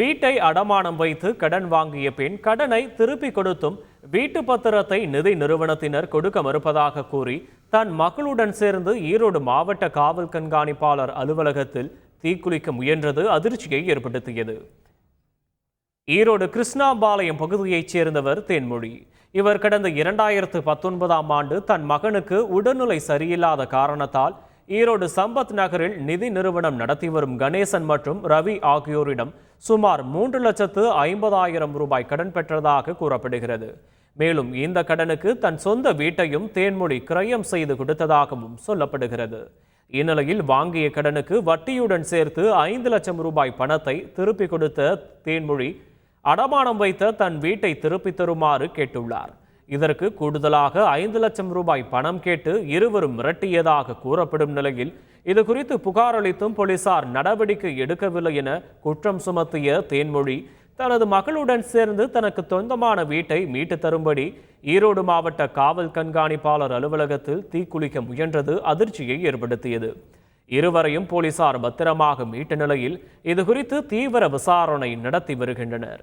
வீட்டை அடமானம் வைத்து கடன் வாங்கிய பின் கடனை திருப்பி கொடுத்தும் வீட்டு பத்திரத்தை நிதி நிறுவனத்தினர் கொடுக்க மறுப்பதாக கூறி தன் மகளுடன் சேர்ந்து ஈரோடு மாவட்ட காவல் கண்காணிப்பாளர் அலுவலகத்தில் தீக்குளிக்க முயன்றது அதிர்ச்சியை ஏற்படுத்தியது. ஈரோடு கிருஷ்ணாபாளையம் பகுதியைச் சேர்ந்தவர் தேன்மொழி. இவர் கடந்த இரண்டாயிரத்து பத்தொன்பதாம் ஆண்டு தன் மகனுக்கு உடல்நிலை சரியில்லாத காரணத்தால் ஈரோடு சம்பத் நகரில் நிதி நிறுவனம் நடத்தி வரும் கணேசன் மற்றும் ரவி ஆகியோரிடம் சுமார் மூன்று லட்சத்து ஐம்பதாயிரம் ரூபாய் கடன் பெற்றதாக கூறப்படுகிறது. மேலும் இந்த கடனுக்கு தன் சொந்த வீட்டையும் தேன்மொழி கிரயம் செய்து கொடுத்ததாகவும் சொல்லப்படுகிறது. இந்நிலையில் வாங்கிய கடனுக்கு வட்டியுடன் சேர்த்து ஐந்து லட்சம் ரூபாய் பணத்தை திருப்பி கொடுத்த தேன்மொழி அடமானம் வைத்த தன் வீட்டை திருப்பி தருமாறு கேட்டுள்ளார். இதற்கு கூடுதலாக ஐந்து லட்சம் ரூபாய் பணம் கேட்டு இருவரும் மிரட்டியதாக கூறப்படும் நிலையில் இது குறித்து புகார் அளித்தும் போலீசார் நடவடிக்கை எடுக்கவில்லை என குற்றம் சுமத்திய தேன்மொழி. தனது மகளுடன் சேர்ந்து தனக்கு சொந்தமான வீட்டை மீட்டு தரும்படி ஈரோடு மாவட்ட காவல் கண்காணிப்பாளர் அலுவலகத்தில் தீக்குளிக்க முயன்றது அதிர்ச்சியை ஏற்படுத்தியது. இருவரையும் போலீசார் பத்திரமாக மீட்ட நிலையில் இதுகுறித்து தீவிர விசாரணை நடத்தி வருகின்றனர்.